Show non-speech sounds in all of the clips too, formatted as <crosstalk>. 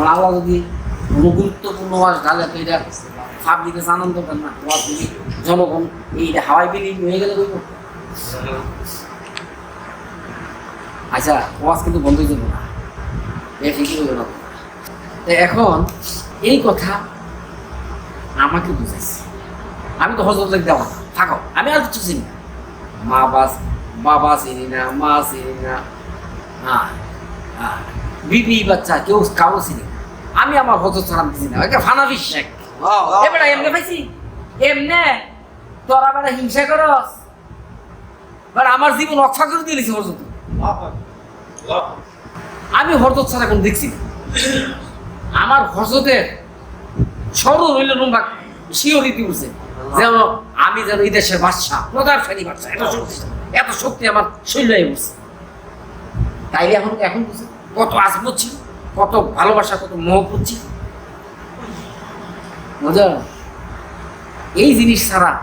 এখন আল্লাহ যদি কোনো গুরুত্বপূর্ণ তো এটা আনন্দ না। যদি জনগণ এইটা হাওয়াই বেরিয়ে হয়ে গেলে আচ্ছা ওয়াজ কিন্তু না। না এখন এই কথা আমাকে বুঝাইছে। আমি তো হজরত দেওয়া থাকো, আমি আর কিছু চিনি না। মা বাস, বাবা চিনি না, মা চিনি না। হ্যাঁ বিবি বাচ্চা কেউ কারও চিনি আমি আমার হজরত সালাম দিছি না। এটা ফানাবি শেখ এবারে এমনি পাইছি? এমনে? তোরা বেড়া হিংসা করস? বাট আমার জীবন অক্ষা করে দিয়েছি হজরত। আমি হরদত ছাড়া এখন দেখছি আমার হজরতের সরল হইল নম্বা শিওরিটি উঠছে যেন আমি যেন এই দেশের বাদশা প্রদারশালী বাদশা এত শক্তি এত শক্তি আমার শৈল্যে উঠছে তাইলে এখন এখন কত আজমত ছিল। কত ভালোবাসা, কত মোহ করছি। বুঝা এই জিনিস ছাড়া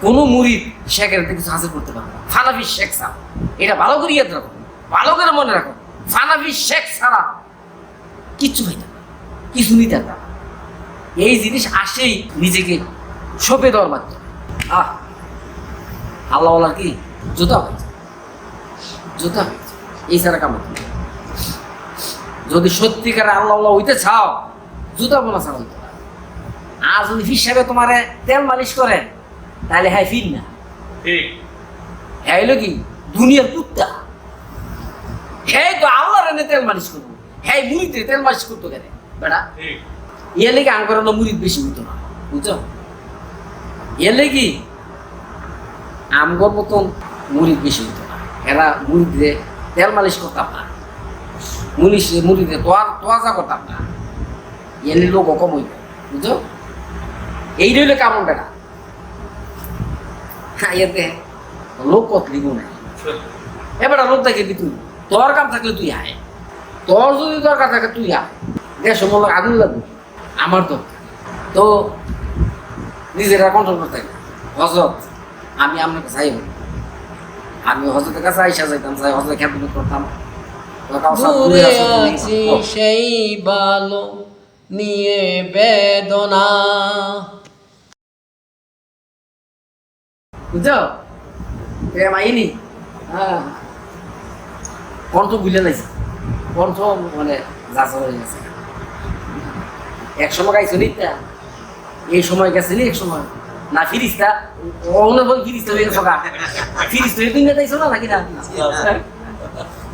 কোনো মুরিদ শেখের কিছু হাসিল করতে পারবে না। ফানাফি শেখ ছাড়া। এটা ভালো করে ইয়াদ রাখো। ভালো করে মনে রাখো। ফানাফি শেখ ছাড়া কিচ্ছু হইতে না। কিছু নিতে না। এই জিনিস আসেই নিজেকে সপে দেওয়ার মাধ্যমে। আহ! আল্লাহ কি? জুতা হয়েছে। জুতা হয়েছে। এই ছাড়া কাম হইতে না। যদি সত্যিকার আল্লাহ আল্লাহ হইতে চাও জুতা বোনা না। আর যদি হিসাবে তোমারে তেল মালিশ করে তাহলে হ্যাঁ ফির না। হ্যাঁ কি? দুনিয়ার কুত্তা। হ্যাঁ তো আল্লাহর এনে তেল মালিশ করব। হ্যাঁ মুড়িতে তেল মালিশ করতো কেন? ঠিক। এর লেগে আঙ্কর মুড়িদ বেশি হইতো না বুঝছ? লেগে আমগর মতন মুড়িদ বেশি হইতো না। এরা মুড়িদে তেল মালিশ করতাম না। মুনিশ মুড়িদে তোয়া তোয়াজা করতাম না এলে লোক কম হইতো বুঝছ? এই রইলে কামন বেটা। হ্যাঁ এতে লোক কত লিব না এবার লোক দেখে তুই তোর কাম থাকলে তুই আয় তোর যদি দরকার থাকে তুই আয় দেশ মনে আগুন লাগবে। আমার তো তো নিজেরা কন্ট্রোল করতে হজরত আমি আপনাকে চাইব আমি হজরতের কাছে আইসা যাইতাম, চাই হজরত খেয়াল করতাম দূরে আছে, সেই বালো নিয়ে বেদনা বুঝছ প্রেম আইনি হ্যাঁ কণ্ঠ বুঝলে লাইছে কণ্ঠ মানে যাচা হয়ে গেছে এক সময় গাইছো নিতা এই সময় গেছে নি এক সময় না ফিরিস্তা অনে বল হয়ে গেছো গা ফিরিস্তা হয়ে তুমি না নাকি না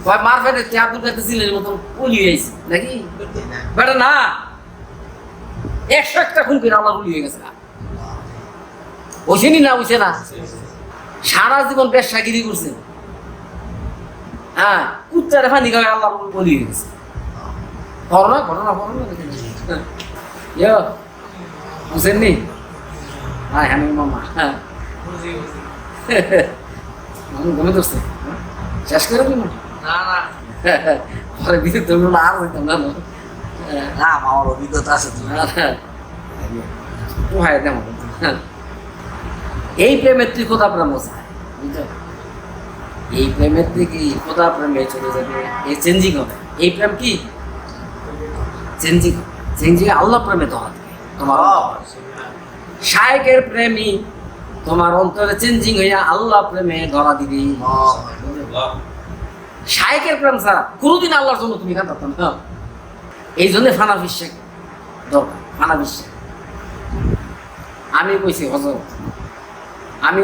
ভাই মতন উলি হয়েছে নাকি? বেটা না। একশো একটা খুন করে আল্লাহ উলি হয়ে গেছে ওইসেনি না ওইসে না। সারা জীবন বেশ ব্যবসাগিরি করছে। হ্যাঁ কুচ্চারে ফানি খাওয়া আল্লাহ বলি হয়ে গেছে। ঘটনা ঘটনা ঘটনা ইয়ো বুঝেননি? হ্যাঁ হ্যাঁ মামা। হ্যাঁ। ঘুমে ধরছে শেষ করে দিন। না না পরে বিদ্যুৎ ধরুন আর হইতাম না। না। আমার অভিজ্ঞতা আছে তো। তেমন এই প্রেমের তুই কোথা প্রেম বুঝছ? এই প্রেমের থেকে কোথা প্রেমে চলে যাবে? এই চেঞ্জিং হবে। এই প্রেম কি? চেঞ্জিং। চেঞ্জিং আল্লাহ প্রেমে দেবে তোমার শায়কের প্রেমী তোমার অন্তরে চেঞ্জিং হইয়া আল্লাহ প্রেমে ধরা দিবি। শায়কের প্রেম ছাড়া কোনোদিন আল্লাহর জন্য তুমি কাঁদাতো না। এই জন্য ফানা বিশ্বাস দরকার, ফানা বিশ্বাস আমি কইছি হজরত আমি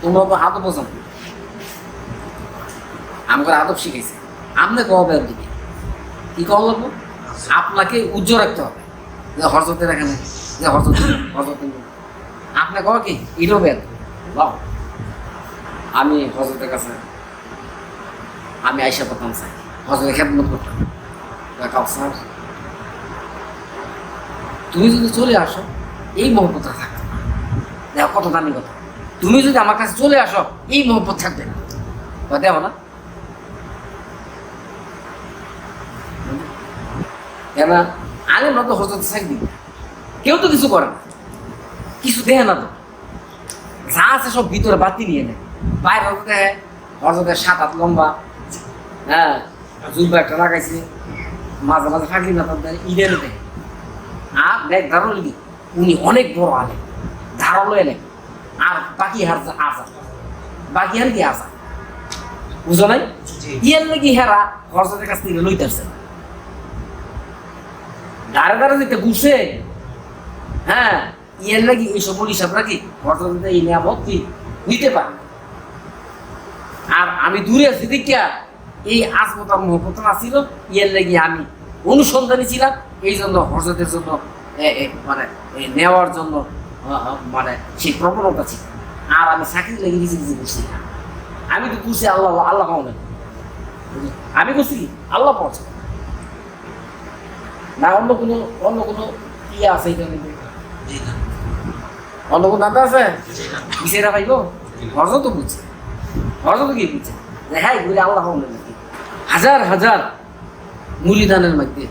তোমরা তো হাত বোঝাম। আমাকে আদব শিখেছি আপনি কবে দিকে কি কম লাগবো? আপনাকে উজ্জ্বল রাখতে হবে। যে হরজতের এখানে, যে হরজত হরজত আপনি কি? এটাও বেদ আমি হজরতের কাছে আমি আইসা করতাম চাই। হজরতের খেদমত করতাম। কাউসার তুমি যদি চলে আসো, এই মহব্বতটা থাকবে না। দেখো কত দামি কথা। তুমি যদি আমার কাছে চলে আসো, এই মহব্বত থাকবে না। দেখো না। কেন আলেমরা তো হজরত থাকবি কেউ তো কিছু করে না। কিছু দেয় না তো। যা আছে সব ভিতরে বাতি নিয়ে নেয়। বাইরে হজরতে হজরতের সাত হাত লম্বা হ্যাঁ জুলবা একটা লাগাইছে মাঝে মাঝে ফাঁকি না তাদের ইডেনে দেয় আর ব্যাগ ধারণ কি? উনি অনেক বড় আলে ধারালো আর বাকি হার আসা বাকি হার কি আসা বুঝো নাই? ইয়ের নাকি হেরা কাছ থেকে লইতেছে। দাঁড়ে দাঁড়ে যেতে ঘুরছে হ্যাঁ ইয়ের নাকি ওই সকল হিসাব রাখি হরসদের এই নিয়ামত কি? নিতে পারে। আর আমি দূরে আছি দেখিয়া এই আজমতার মহব্বতটা ছিল ইয়ের লেগে আমি অনুসন্ধানী ছিলাম এই জন্য হজরতের জন্য মানে নেওয়ার জন্য মানে সেই প্রবণতা ছিল। আর আমি চাকরি লেগে কিছু কিছু করছি না আমি তো করছি আল্লাহ আল্লাহ পাওয়া আমি কি আল্লাহ পৌঁছে না অন্য কোনো অন্য কোনো ইয়ে আছে এখানে? অন্য কোনো দাদা আছে? কিসেরা পাইব হরজ তো বুঝছে। হরজ তো কি বুঝছে? হ্যাঁ ঘুরে আল্লাহ হাজার হাজার মুরিদানের মধ্যে।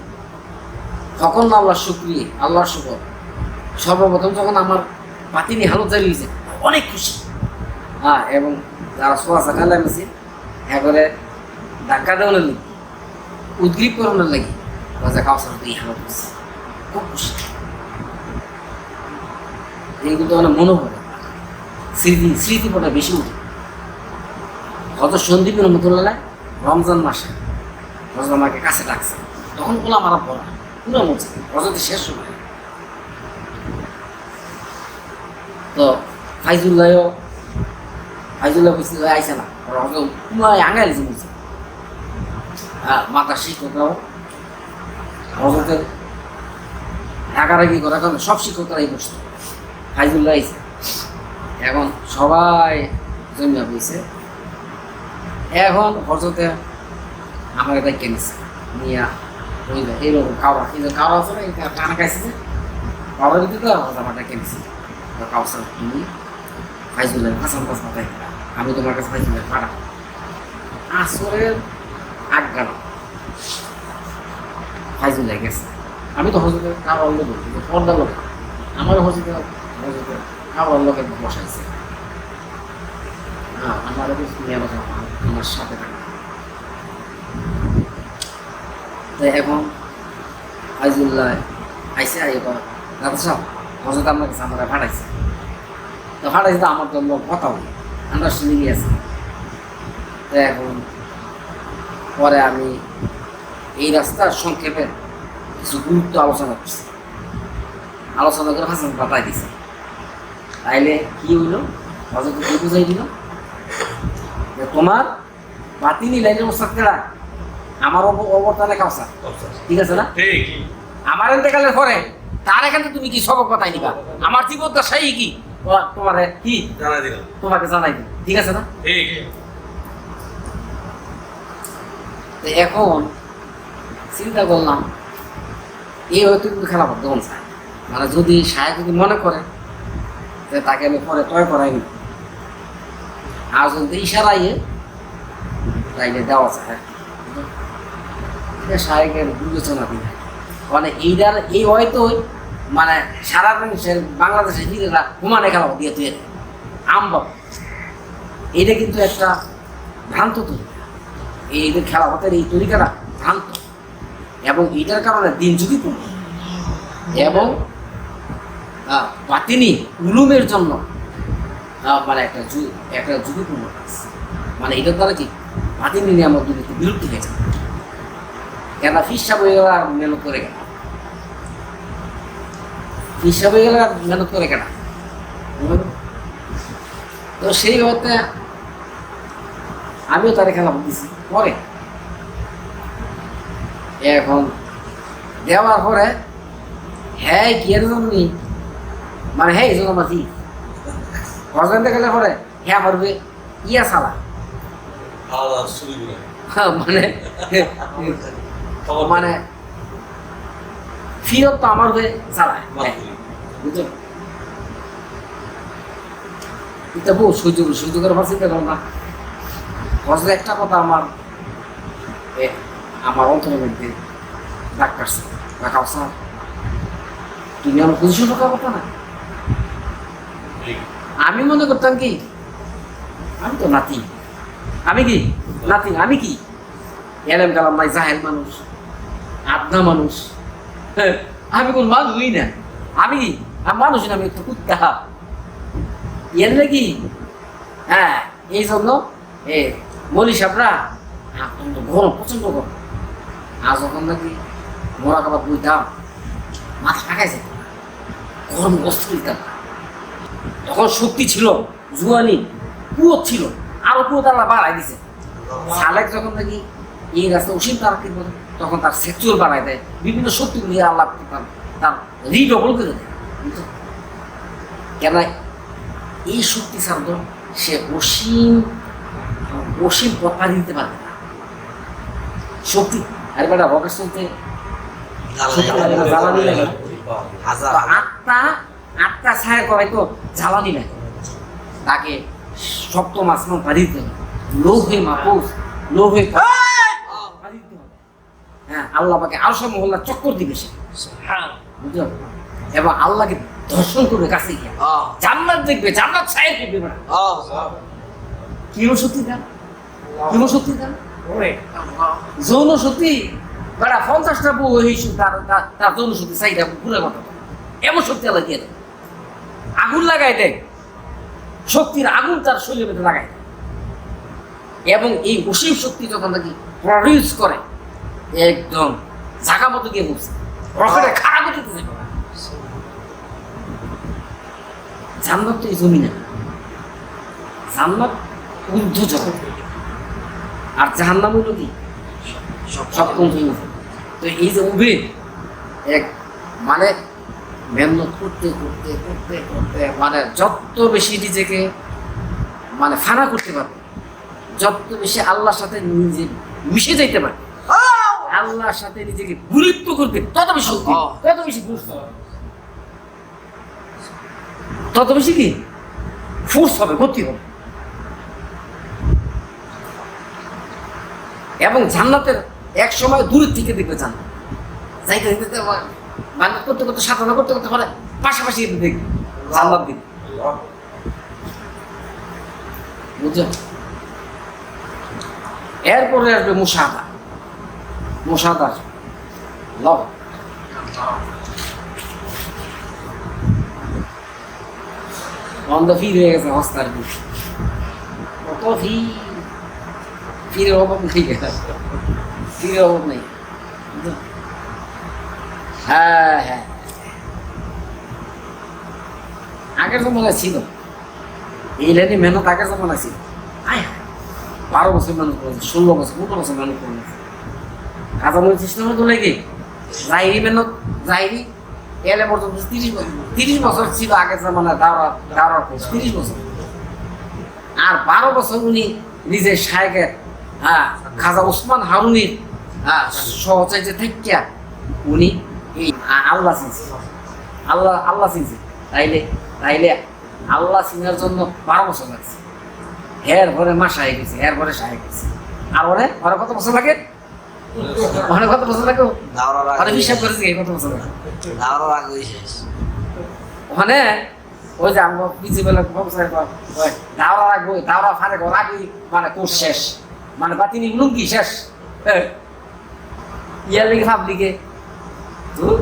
তখন আল্লাহ শুক্রিয়ে, আল্লাহর শুকর। সর্বপ্রথম যখন আমার পাতিনি হালত চালিয়েছে অনেক খুশি। হ্যাঁ এবং যারা সোয়া সাকালে হ্যাঁ করে ধাক্কা দেওয়ার লাগে উদ্গ্রীব করানোর লাগি রাজা কাউসার এই হালত করছে। খুব খুশি। এইগুলো অনেক মনে পড়ে স্মৃতি, স্মৃতিপটা বেশি উঠে। হয়তো সন্দীপ রহমতুল্লাহ রমজান মাসে হজরত আমাকে কাছে ডাকছে তখন বলে আমার পড়া পুরো মরছে হজরতের শেষ সময় তো ফাইজুল্লাহও, ফাইজুল্লাহ বুঝতে আইসে না হজরত পুরো আঙাইছে বলছে আর মাতা শিক্ষকরাও হজরতের রাগারাগি করা কারণ সব শিক্ষকরাই বসতো। ফাইজুল্লাহ আইসে। এখন সবাই জমিয়া বইছে এখন হজরতে আমার এটা কিনেছে নিয়া যে এইরকম খাওয়া। এই খাওয়া আছে না এটা কানা খাইছে খাওয়ার ভিতরে তো আমারটা কিনেছি কাউসার কিনি ফাইজুল্লাহ হাসান পাস মাথায় আমি তোমার কাছে ফাইজুল্লাহ পাড়া। আসরের আগ গেল ফাইজুল্লাহ গেছে আমি তো হজরতের খাওয়ার লোক। পর্দা লোক। আমার হজরতের হজরতের খাওয়ার লোকের বসাইছে। হ্যাঁ আমার কিছু নিয়ে আমার আমার সাথে তো আইজুল্লাহ আইসে এবার দাদা হজরত আমার কাছে আমরা ভাড়াইছে তো ভাড়াইছে তো আমার লোক কথা আছে। তো এখন পরে আমি এই রাস্তার সংক্ষেপে কিছু গুরুত্ব আলোচনা করছি। আলোচনা করে হাসান বাতাই দিছে। তাইলে কি হইল? হজরত বুঝাই দিল? তোমার বাতিনি লাইনের ওস্তাদ কেডা আমার অব- অবর্তনে কাউসা ঠিক আছে না? ঠিক। আমার এতেকালের পরে তার এখানে তুমি কি সবক কথাই দিবা আমার জীবনটা সেই কি? তোমার- কি? দিলাম। তোমাকে জানাই ঠিক আছে না? ঠিক। এখন চিন্তা করলাম এই হয়তো কিন্তু খেলা করতে মন মানে যদি সাহেব যদি মনে করে যে তাকে আমি পরে টয় করাইনি। আর যদি ইশারাইয়ে তাইলে দেওয়া এটা সাহেবের বিবেচনা দিই মানে এইটার এই হয়তো মানে সারা বাংলাদেশের হিরেরা হুমানে খেলা দিয়ে তুই আমবাব এটা কিন্তু একটা ভ্রান্ত তৈরি এই খেলা হতে এই তরিকাটা ভ্রান্ত। এবং এটার কারণে দিন ঝুঁকি পড়বে এবং বাতিনি উলুমের জন্য মানে একটা একটা ঝুঁকিপূর্ণ কাজ মানে এটার দ্বারা কি বাতিনি নিয়ামত একটু বিলুপ্তি হয়ে যাবে কেন ফিসাব হয়ে গেল আর মেহনত করে গেল ফিসাব হয়ে গেল আর মেহনত করে কেনা। তো সেই হতে আমিও তারে খেলা দিছি। পরে এখন দেওয়ার পরে হ্যাঁ এর জন্যই? মানে হ্যাঁ এই জন্য মাতি। হজবেন্ডে গেলে পরে হ্যাঁ পারবে ইয়া সালা আলাদা শুরু করে হ্যাঁ, মানে মানে ফিরত তো আমার হয়ে চালায় এটা করে পারছি তো না। একটা কথা আমার আমার অন্তরের মধ্যে ডাক কাটছে রাখাও স্যার তুমি আমার পজিশন রাখার কথা না? আমি মনে করতাম কি আমি তো নাতি। আমি কি? নাতি আমি কি? এলেম কালাম নাই জাহেল মানুষ পাবনা মানুষ। হ্যাঁ, আমি কোন মানুষই না। আমি কি? আমি মানুষ না আমি একটা কুত্তা। এর নাকি? হ্যাঁ এই জন্য এ মলি সাপরা গরম প্রচণ্ড গরম। আর যখন নাকি মরা কাবাব বুঝতাম মাথা ফাঁকাইছে গরম বস্তু দিতাম। তখন শক্তি ছিল জুয়ানি কুয়ো ছিল। আরও কুয়ো তারা বাড়াই দিছে। সালেক যখন নাকি এই রাস্তা অসীম তারা কি করে তখন তার সেক্সুয়াল বাড়াই দেয়। বিভিন্ন শক্তিগুলি আল্লাহ তার তার রিডবল করে দেয়? কেন এই শক্তি ছাড়া সে অসীম অসীম পথ পাড়ি দিতে পারবে না। শক্তি আরে বেটা রকেট চলতে জ্বালানি লাগে। আত্মা আত্মা ছায়া করে তো জ্বালানি লাগে। তাকে শক্ত মাসমান পাড়ি দিতে হবে লোহে মাপুস লোহে হ্যাঁ আল্লাহ পাকে আরও সব মহল্লা চক্কর দিবে সে। বুঝলো এবং আল্লাহকে দর্শন করবে কাছে গিয়ে। জান্নাত দেখবে জান্নাত ছায়া করবে না কিরো সত্যি দাম কিরো সত্যি দাম যৌন সত্যি? বেড়া পঞ্চাশটা বউ হয়েছে তার তার- তার যৌন সত্যি চাইটা পুরো কথা এমন শক্তি আল্লাহ দিয়ে দেয়। আগুন লাগাই দেয়। শক্তির আগুন তার শরীরের মধ্যে লাগাই দেয়। এবং এই অসীম শক্তি যখন নাকি প্রডিউস করে, একদম জাগা মতো গিয়ে বসছে রকেটে খারাপ করতেছে জান্নাত তো এই জমি না জান্নাত ঊর্ধ্ব জগৎ আর জাহান্নাম হলো কি? সপ্তম তো এই যে উবে এক মানে মেহনত করতে করতে করতে করতে মানে যত বেশি নিজেকে মানে ফানা করতে পারবে যত বেশি আল্লাহর সাথে নিজে মিশে যাইতে পারবে আল্লাহর সাথে নিজেকে গুরুত্ব করবে তত বেশি। তত বেশি ফোর্স তত বেশি কি? ফোর্স হবে গতি হবে। এবং জান্নাতের এক সময় দূরের থেকে দেখবে জান্নাত। যাইতে যাইতে বান্নাত করতে করতে সাধনা করতে করতে পারে পাশাপাশি দেখবে জান্নাত দিন বুঝছ? এরপরে আসবে মুসাদা মুসাদা লব বন্ধ ফির হয়ে গেছে, হস্তার দিক কত ফি ফিরের অভাব নেই। ফিরের অভাব নেই? হ্যাঁ হ্যাঁ। আগের জমানায় ছিল। এই লাইনে মেহনত আগের জমানায় ছিল। বারো বছর মেহনত করেছে, ষোলো বছর, পনেরো বছর মেহনত করেছে। কাঁচামরিচ সিস্টেম তো লেগে জাহিরি মেহনত, জাহিরি? এলে পর্যন্ত তিরিশ বছর তিরিশ বছর ছিল আগের জমানায় দাওয়া দাওয়ার কোর্স তিরিশ বছর। আর বারো বছর উনি নিজের শায়কে হ্যাঁ খাজা ওসমান হারুনির হ্যাঁ সহচার্য থাকিয়া উনি আল্লাহ চিনছে আল্লাহ আল্লাহ চিনছে। তাইলে তাইলে আল্লাহ চিনার জন্য বারো বছর লাগছে। হের ঘরে মাস হয়ে গেছে হের সাহে গেছে আর ওরে কত বছর লাগে? ওখানে কত বছর লাগে? দাওরার হিসাব করেছে এই কত বছর লাগে? ওখানে ওই যে আমরা পিছিয়ে বেলা দাওরা রাখব দাওরা ফারে মানে কোর্স শেষ। মানে বাতিনি লুঙ্গি শেষ। হ্যাঁ। ইয়ার লিগে ভাব লিগে তো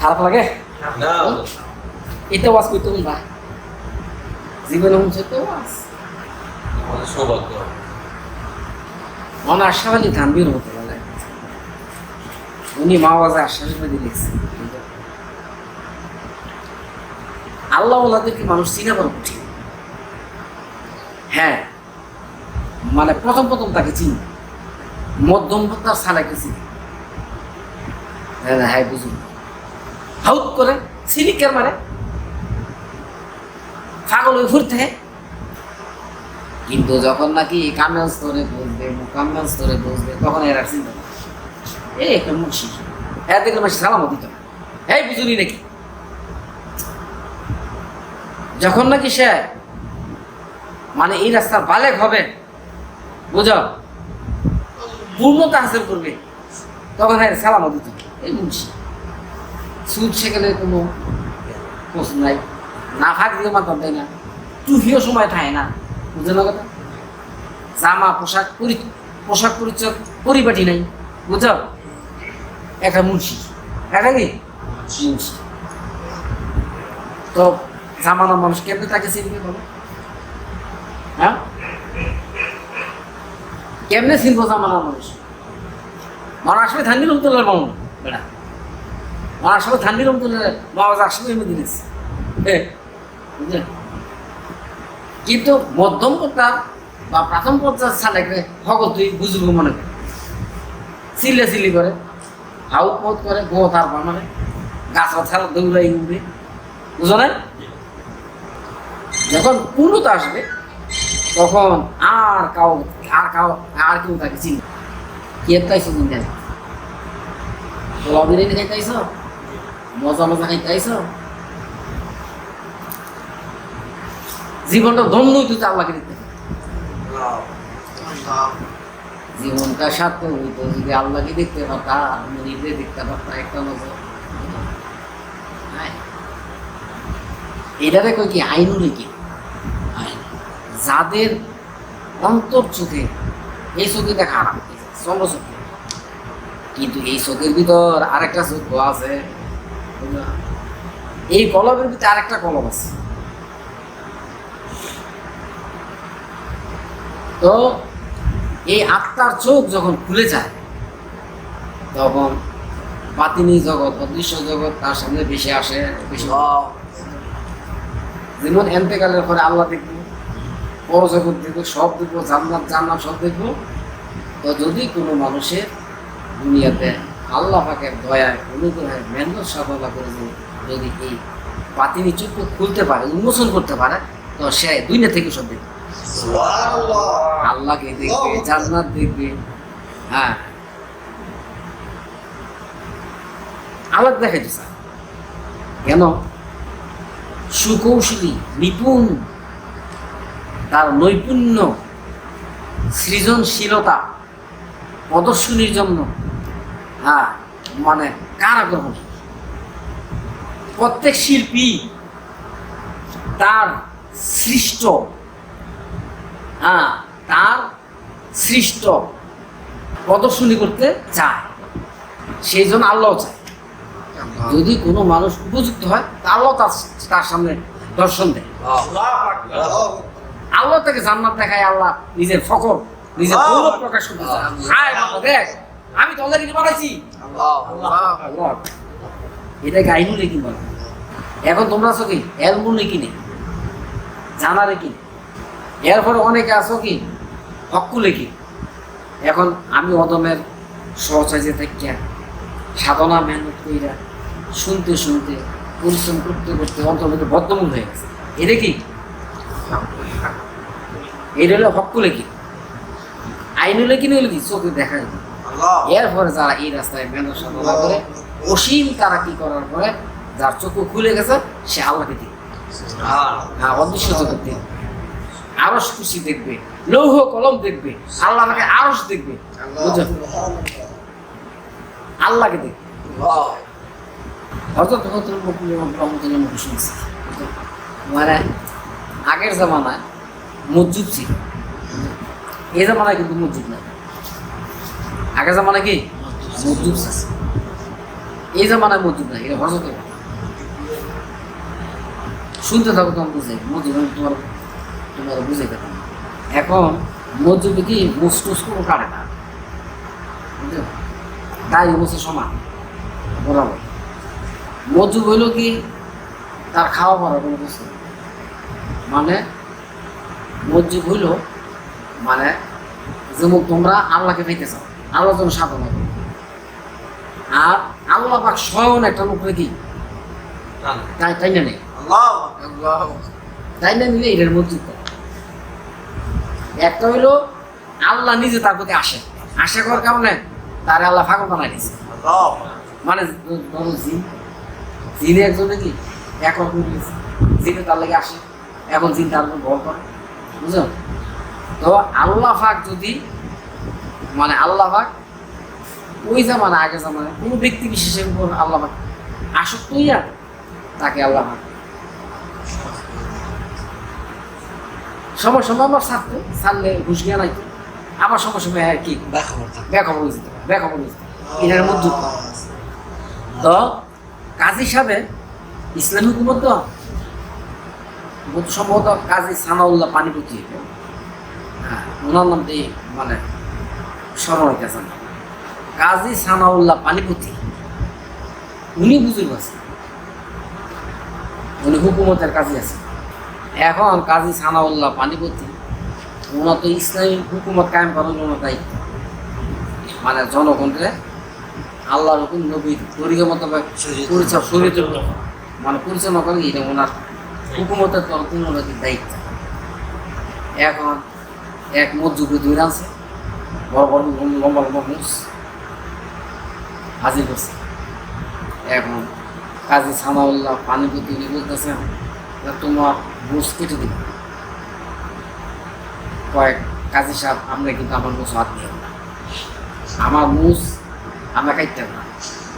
খারাপ লাগে? না। এটা ওয়াজ করতে না। জীবনে হচ্ছে তো ওয়াজ। সৌভাগ্য। মনে গাম্ভীর হতে পারে। উনি মা বাজে আশ্বাসবাদী লিখছেন আল্লাহ ওনাদেরকে মানুষ চিনে বড় কঠিন। হ্যাঁ। মানে প্রথম প্রথম তাকে চিনি। মধ্যম তার সালাকে চিনি হ্যাঁ হ্যাঁ বুঝুন। হাউত করে সিনিকের হয়ে ঘুরতে কিন্তু যখন নাকি কামেল স্তরে বসবে, মোকাম্মেল স্তরে বসবে, তখন এরা চিন্তা এই একটা মুন্সি হ্যাঁ দেখলে মাসে সালামও দিত এই বুঝুনি নাকি। যখন নাকি সে মানে এই রাস্তার বালেক হবে, বুঝো? পূর্ণতা হাসিল করবে, তখন হ্যাঁ সালামও দিত এই মুন্সি। সুদ সেখানে কোনো প্রশ্ন নাই। না ফাঁক দিলে মাতাম দেয় না। টুফিও সময় থাকে না। বুঝে না কথা? জামা, পোশাক পরি, পোশাক পরিচয় পরিপাটি নাই। বুঝছ একটা মুন্সি। একটা কি? মুন্সি। তো জামানা মানুষ কেমনে তাকে চিনবে বলো? হ্যাঁ? কেমনে চিনবো জামানা মানুষ? মানুষ আসবে ঠান্ডি রুম তোলার মামু বেড়া। মানুষ আসবে ঠান্ডি রুম তোলার বাবা আসবে এমনি দিলিস কিন্তু মধ্যম পর্যায় বা প্রথম পর্যায়ের ছালেকে সকল তুই বুজুর্গ মনে করে। চিল্লে চিল্লি করে, হাউ পথ করে, গো তার বানাবে গাছ ছাড়া দৌড়াই উঠবে বুঝো যখন পূর্ণতা আসবে তখন আর কাউ আর কাউ আর কেউ তাকে চিনি কি খাইছো চিন্তা পোলাও বিরিয়ানি খাইতেছ মজা মজা খাইতেছ জীবনটা ধন্যই তুই আল্লাহকে দিতে জীবনটা সার্থক হইতো যদি আল্লাহকে দেখতে পারতা নিজে দেখতে পারতা, একটা নজর। এটারে কই কি আইন যাদের অন্তর চোখে এই চোখে দেখা আরাম চন্দ্র চোখে। কিন্তু এই চোখের ভিতর আরেকটা চোখ আছে। এই কলমের ভিতরে আরেকটা কলম আছে। তো এই আত্মার চোখ যখন খুলে যায়, তখন বাতিনি জগৎ বা দৃশ্য জগৎ তার সামনে বেশি আসে বেশি যেমন এন্তেকালের পরে আল্লাহ দেখব বড় জগৎ দেখব সব দেখব জান্নাত জান্নাত সব দেখব। তো যদি কোনো মানুষের দুনিয়াতে আল্লাহ পাকের দয়ায় অনুগ্রহে মেহনত সাধনা করে যদি- এই বাতিনি চক্ষু খুলতে পারে উন্মোচন করতে পারে তো সে দুনিয়া থেকে সব দেখবে। আল্লাহকে দেখবে জান্নাত দেখবে হ্যাঁ। আলাদা দেখাইতে স্যার কেন? সুকৌশলী নিপুণ তার নৈপুণ্য, সৃজনশীলতা, প্রদর্শনীর জন্য হ্যাঁ মানে কারাগ্রহ প্রত্যেক শিল্পী তার সৃষ্ট হ্যাঁ তার সৃষ্ট প্রদর্শনী করতে চায়। সেই জন্য আল্লাহ চায়। যদি কোনো মানুষ উপযুক্ত হয় আল্লাহ তার তার সামনে দর্শন দেয়। আল্লাহ তাকে জান্নাত দেখায় আল্লাহ নিজের ফকর নিজের গৌরব প্রকাশ করতে চায় হায় বাবা দেখ আমি তো অলরেডি বানাইছি এটা গাইনু বলে? এখন তোমরা আছো কি? এলমু নেকি নেই জানা এরপরে অনেকে আছো কি? হক্কু লেখি এখন আমি অদমের সহচার্যে থেকে সাধনা মেহনত কইরা শুনতে শুনতে পরিশ্রম করতে করতে অন্তর্ভুক্ত বদ্ধমূল হয়ে গেছে। এটা কি? এটা হলো হক্কু লেখি। আইনু লেখি হলো কি চোখে দেখা যাবে? এরপরে যারা এই রাস্তায় মেহনত সাধনা করে অসীম তারা কি করার পরে যার চোখ খুলে গেছে সে আল্লাহকে দিবে হ্যাঁ অদৃশ্য জগৎ দেখবে। আরস খুশি দেখবে লৌহ কলম দেখবে আল্লাহ আমাকে আরস দেখবে। আল্লাহকে দেখবে। হজরত রহমতুল্লাহ মানে আগের জামানায় মসজিদ ছিল। এই জামানায় কিন্তু মসজিদ নাই আগের জামানায় কি? মসজিদ এই জামানায় মসজিদ নাই, এটা হজরত শুনতে থাকো তোমার বুঝে, মসজিদ আমি তোমার তোমার বুঝে দেবো এখন মসজিদে কি মুসটুস কোনো কাটে না। তাই মুসে সমান। বরাবর। মজু হইল কি? তার খাওয়া পড়া কোনো কিছু। মানে মসজিদ হইল মানে যেমন তোমরা আল্লাহকে পাইতে চাও আল্লাহ যেন সাধনা করো। আর আল্লাহ পাক স্বয়ং একটা লোক কি তাই তাই না নেই তাই না নিলে এটার মসজিদ করে। একটা হইল আল্লাহ নিজে তার প্রতি আসে। আসে করার কারণে তার আল্লাহ ফাঁকা বানাই দিয়েছে। মানে ধরো জিন জিনে একজনে কি একক হয়ে গেছে জিনে তার লাগে আসে এখন জিন তার উপর ভর করে। বুঝছ তো আল্লাহ ফাক যদি মানে আল্লাহ ফাক ওই জামানা আগে জামানা কোনো ব্যক্তি বিশেষের উপর আল্লাহ পাক আসক্ত হইয়া তাকে আল্লাহ পাক সময় সময় আমার ছাড়তো ছাড়লে ঘুষ গিয়া নাই আবার সময় সময় হ্যাঁ কি বেখবর হয়েছে বেখবর হয়েছে এটার মধ্যে তো কাজী সাহেব ইসলামী হুকুমত তো বহুত সম্ভবত কাজী সানাউল্লাহ পানিপতি হ্যাঁ ওনার নাম দিয়ে মানে স্মরণ হইতেছে না। কাজী সানাউল্লাহ পানিপতি উনি বুঝুর আছে উনি হুকুমতের কাজে আছে এখন কাজী সানাউল্লাহ পানিপতি ওনার তো ইসলামী হুকুমত কায়েম করার ওনার দায়িত্ব মানে জনগণকে আল্লাহ হুকুম নবীর তরিকা শরীয়ত। পরিচয় শরীয়ত মানে পরিচালনা করে এটা ওনার হুকুমতের থেকে দায়িত্ব এখন এক মজুবে দুই আছে বড় বড় লম্বা লম্বা মুস হাজির করছে। এখন কাজী সানাউল্লাহ পানি প্রতি বলতেছেন যে তোমার মুস কেটে দিবে। কয়েক কাজী সাহেব, আমরা কিন্তু আমার মুস হাত দিয়ে আমার মুস আমরা কাটতে না।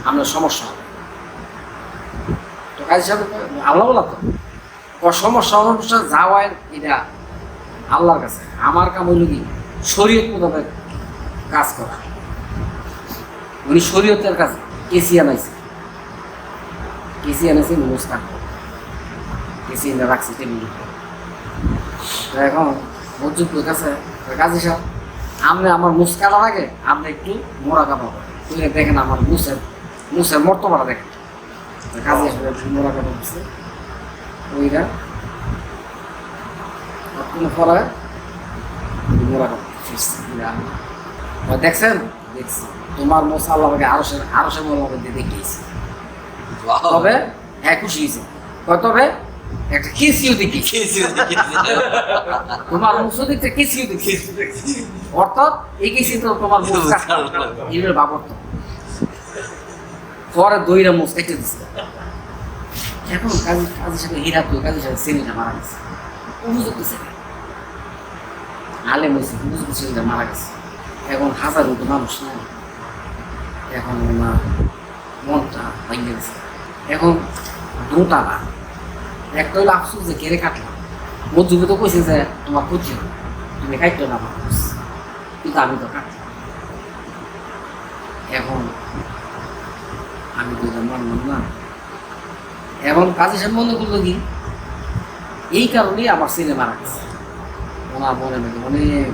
আমরা সমস্যা হবে। তো কাজী সাহেব আল্লাহ তো। সমস্যা যাওয়ায় এটা আল্লাহর কাছে। আমার কাম হইল কি? শরীয়ত মোতাবেক কাজ করা। উনি শরীয়তের কেসি আনাইছে। কেসি আনাইছে কেসি এনে রাখছে এখন মজুদ কাছে কাজী সাহেব আপনি আমার মুস কাটার আগে আপনি একটু মোড়া কাপড় দেখেন আমার মুসের মুসের মর্তবাটা দেখেন। কাজী সাহেব মোড়া ওইটা কোনো পরে মোড়া কাপড় ফিরছে। ওই দেখছেন? দেখছি। তোমার মোসা আরও সে আরও সে দিয়ে দেখিয়েছে। হ্যাঁ খুশি হয়েছে। তবে একটা কেসিও দেখি তোমার মুসো কেসিও দেখি অর্থাৎ এই কেসি তো তোমার এইভাবে ভাব অর্থ পরে দইরা মুখ কেটে দিচ্ছে এখন কাজী কাজীর সাথে হীরা তো কাজীর সাথে সেমিনা মারা গেছে অভিযোগ দিচ্ছে আলেম হয়েছে অভিযোগ সেমিনা মারা গেছে এখন হাজার মতো মানুষ না এখন ওনার মনটা ভেঙে গেছে এখন দুটা না একটা হইল আফসোস যে কেড়ে কাটলাম মজুবে তো কইছে যে তোমার ক্ষতি হবে তুমি কাটলো না আমার খোঁজ। কিন্তু আমি তো কাটলাম এখন আমি তো মানলাম না এখন কাজী সাহেব মনে করল কি? এই কারণেই আমার ছেলে মারা গেছে ওনার মনে মধ্যে অনেক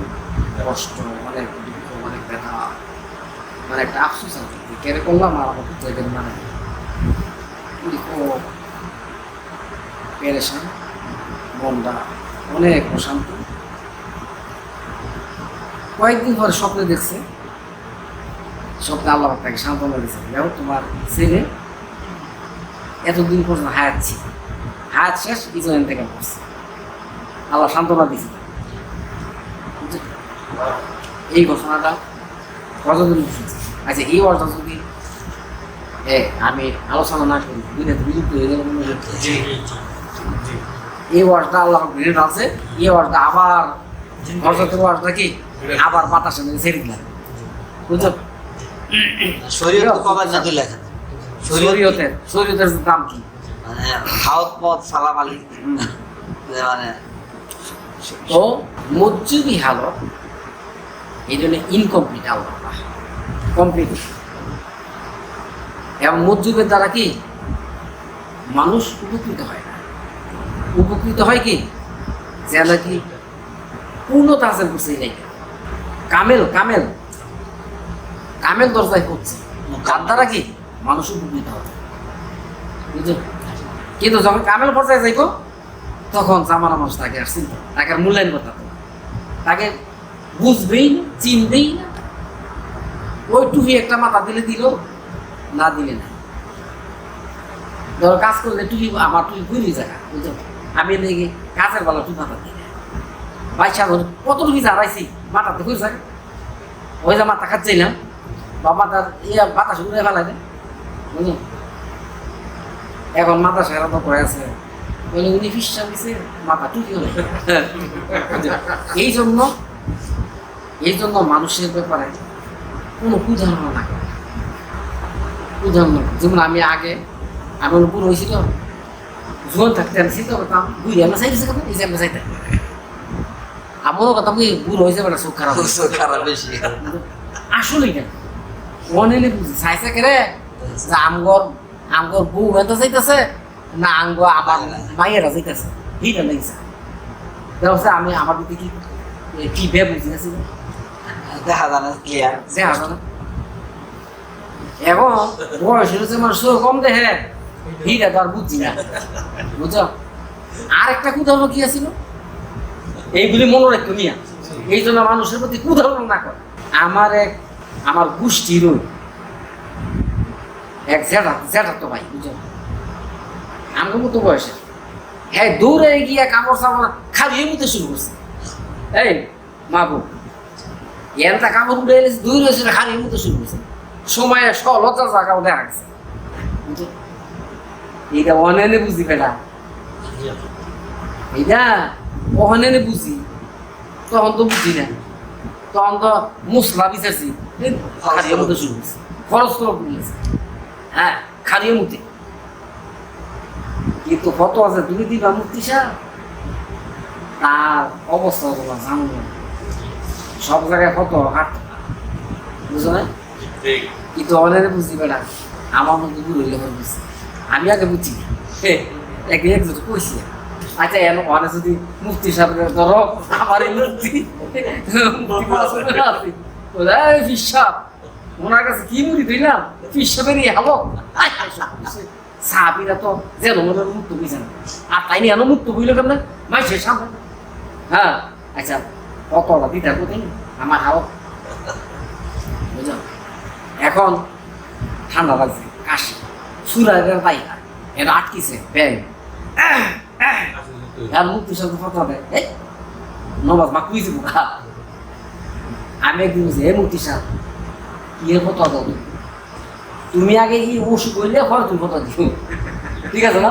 কষ্ট অনেক দুঃখ অনেক ব্যথা মানে একটা আফসোস আছে কেড়ে করলাম আর আমার পুত্র এখানে মারা গেল উনি খুব পেরেশান, মনটা অনেক অশান্ত কয়েকদিন পরে স্বপ্নে দেখছে, স্বপ্নে আল্লাহ তাকে সান্ত্বনা দিয়েছে। দেখো তোমার ছেলে এতদিন পর্যন্ত হায়াত ছিল। হায়াত শেষ ইসরায়েল থেকে করছে আল্লাহ সান্ত্বনা দিয়েছে। এই ঘোষণাটা কতদিন আচ্ছা এই অর্থ যদি আমি আলোচনা না করি দুনিয়াতে বিলুপ্ত হয়ে গেল এই ওয়ার্ডটা আল্লাহ গ্রেড আছে। এই ওয়ার্ডটা আবার ওয়ার্ডটা কি? আবার বাতাসে ছেড়ে দিলাম। বুঝছ? শরীয়ত তো কবার না লেখা। শরীয়তের শরীয়তের দাম কি? মানে হাওত পথ সালাম আলী। মানে তো মজ্জুবি হালত এই জন্য ইনকমপ্লিট আল্লাহ। কমপ্লিট এবং মজ্জুবের দ্বারা কি? মানুষ উপকৃত হয় না। উপকৃত হয় কি? যে নাকি পূর্ণতা হাসিল করছে এই কামেল কামেল। কামেল দরজায় করছে তার দ্বারা কি? মানুষ উপকৃত হবে কিন্তু যখন কামেল পর্যায়ে যাইব, তখন জামানা মানুষ তাকে আর চিনত তাকে আর মূল্যায়ন করতে না। তাকে বুঝবেই না, চিনবেই না। ওই টুপি একটা মাথা দিলে দিল, না দিলে না ধরো কাজ করলে টুপি আমার টুপি ঘুরি জায়গা বুঝছ আমি লেগে কাজের বেলা টুপি মাথা দিই বাইশা ধরে কত টুপি হারাইছি মাথাতে ঘুরি জায়গা ওই যে মাথা খাচ্ছিলাম বা মাথার ইয়ে বাতাস উড়ে ফেলাই দেয় বুঝলো? এখন মাথা সেরা তো করে আছে বলে উনি ফিসা দিছে মাথা টুকি হলো <laughs> এই জন্য এই জন্য মানুষের ব্যাপারে কোনো কুধারণা না করে কুধারণা যেমন আমি আগে আমি বুড়ো হয়েছিল জোয়ান থাকতে আমি চিন্তা করতাম বুঝি আমরা চাইতেছি কেন এই যে আমরা চাইতে। আমার কথা কি ভুল হয়েছে বেটা চোখ খারাপ খারাপ বেশি। আসলেই না অনেলে বুঝি চাইছে কে রে? যে আমগর আমগর বউ এটা চাইতেছে না আঙ্গ আমার মাইয়েরা চাইতেছে এইটা লাগছে দেখছে আমি আমার দিকে কি কি বে বুঝি আছি দেখা যায় না ক্লিয়ার যে আসো না। এখন বয়স হয়েছে আমার সুর কম দেখে এইটা তো আর বুঝছি না। বুঝছ? আর একটা কুধারণ কি আছিল? এইগুলি মনে রাখতো নিয়া। এই জন্য মানুষের প্রতি কুধারণ না করে। আমার এক আমার গোষ্ঠীর ওই এক জেঠা জেঠা তো ভাই আমার মতো বয়সে। হ্যাঁ দৌড়ে কাপড় চাপড় খালি শুরু করছে। এই, মা বউ এনটা কাপড় উঠে এলেছে খালি শুরু করছে। সময় দেখা গেছে। এইটা অনেনে বুঝি বেটা। এইটা অনেনে বুঝি। তখন তো বুঝি না তখন তো মশলা বিচারছি। খরচ হ্যাঁ খালিয়ে মুতে। কিন্তু কত আছে তুমি দিবা মুক্তি তার অবস্থা তোমরা। সব জায়গায় কত? হাট বুঝো না কিন্তু অনেকে বুঝি বেড়া আমার মধ্যে দূর হইলে আমি আগে বুঝি। একদিন একজন কইছি। আচ্ছা এন অনে যদি মুক্তি সাথে ধরো আমার এই মুক্তি মুক্তি ওনার কাছে কি মুড়ি দিলাম? ফিসাবের এই হালো সাহাবিরা তো যেন ওনার মুক্ত বুঝে না আর তাই নিয়ে এনো মুক্ত বুঝলো কেমন? মাইসের সামনে। হ্যাঁ? আচ্ছা কতটা দিতে কোথায় আমার হাও বুঝলো এখন ঠান্ডা লাগছে, কাশি। সুরাগের পাইকা এটা আটকিছে ব্যাং আর মুক্তি সাথে কথা এই নবাজ মা কুইছে বুকা আমি একদিন বলছি হে মুক্তি সাহ মতো কথা দাও। তুমি? তুমি আগে ই উস করলে হয় তুমি কথা দিও। ঠিক আছে না?